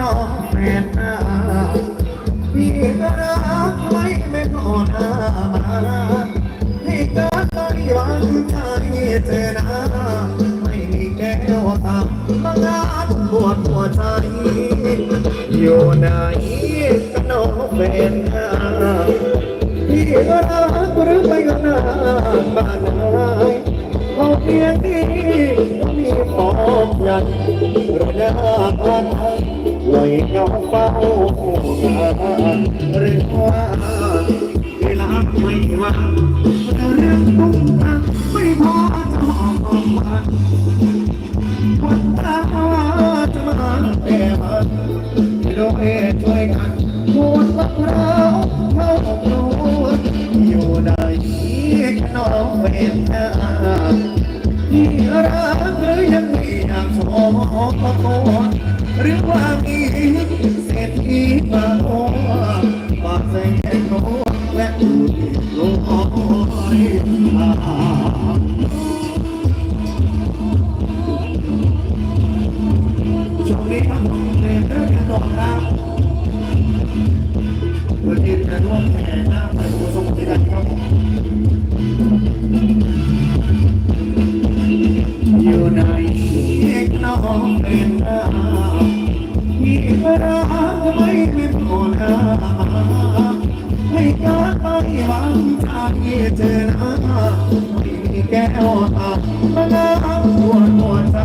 น้องแฟนหน้าพี่ก็รักไม่ไม่พอหน้ามาพี่ก็ต้องหวังใจเธอนะไม่มีแก้วตามางอานปวดหัวใจอยู่ไหนกันน้องแฟนหน้าพี่ก็รักหรือไม่ก็น่าบ้านไหนเอาเพียงนี้มีปอกยันรือหน้า พันลอยเงาเฝ้าหรือว่าเวลาไม่ว่างแต่เรื่องตุ้งตังไม่พอจะมองอกมาคนตาจะมาแต่มันโดยช่วยกันปวดมะพร้าเข้าครัวอยู่ไหนกันน้องเป็นนาที่รักหรือยังมีอยากสมองตัว หรือว่ามีเศรษฐีมาโอ้มาใส่แค่โน้และดูดีลอย กไม่เป็นคนหาให้กาไปหวังใจเจอหน้าไม่มีแก้วตามาล้างหัวหัวใจ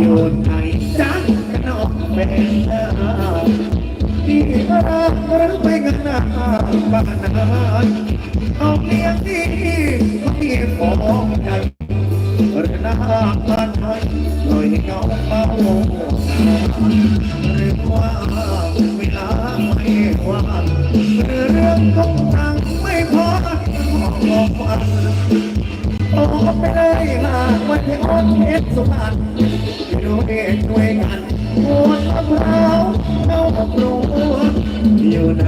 อยู่ในจักน้องเป็นหน้ารักรือไม่กันหน้าบ้านไหนเอาเพียงที่ไม่พอใจหรือหน้า ไม่ว่างหรือเรื่องของทางไม่พอบอกว่าโอ้ไปเลยหากวันที่อ่อนเพชรสุพรรณอยู่เองด้วยกันปวดมะพร้าวเข้าครัวอยู่ไหน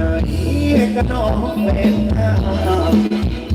ก็น้องเป็นหน้าที่รักหรือยังที่อยาง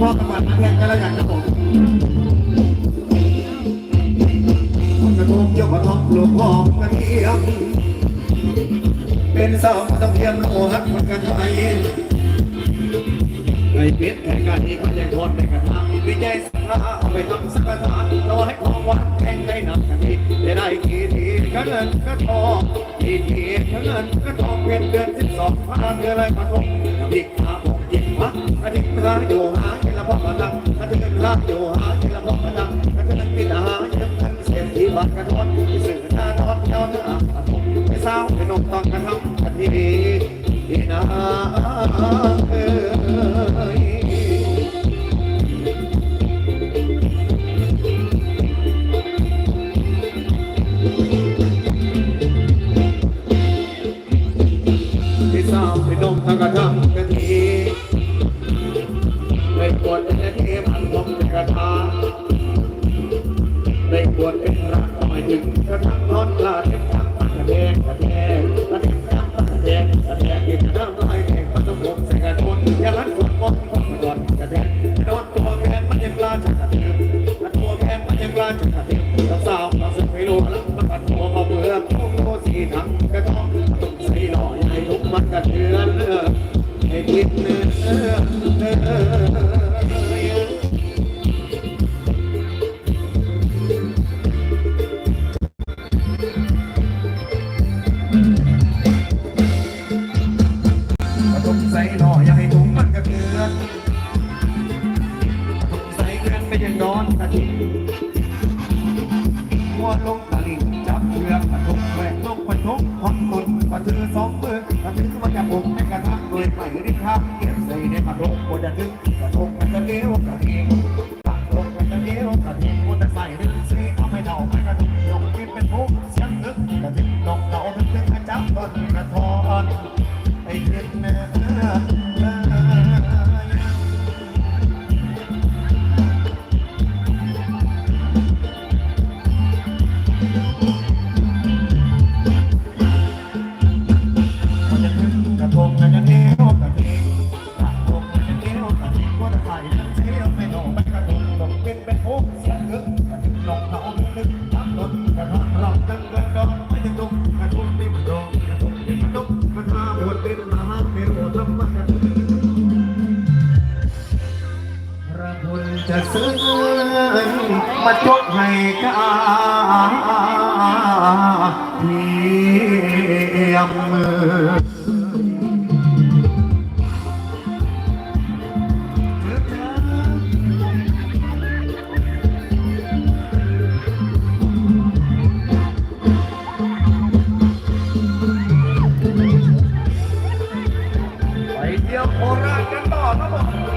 พ่อกำบัดมาแทนกันแล้วกันครับผมกระทงยกกระทงหลวงพ่อกระเทียมเป็นสาวต้องเทียมโอหักมันกันไทยไอ้เป็ดแห่งการนี้ก็ยังทนในกระทำวิจัยสักาเอาไปทำสักทานรอให้ของวัดแข่งได้นับกันทีได้ได้กี่ทีก็เงินก็ทองกี่ทีก็เงินก็ทองเป็นเดือนสิบสองพาเดือนอะไรมาทงดิกขาผ มยิงมักอธิษฐานอยู่หาเจริญพ่อมาดังอธิษฐานอยู่หาเจริญพ่อมาดังอธิษฐานที่หาเจริญพันเสียทีบัตรกระทอนที่สื่อหน้าทอนเจ้าเนื้อไม่เศร้าเป็นนตอนกระทำกันทีดีดีนะเอ้ย ระทงบนจะดึงกระทบ ซื้อมาจบให้กาเทียมมือไปเที่ยวโคราชกันต่อครับผม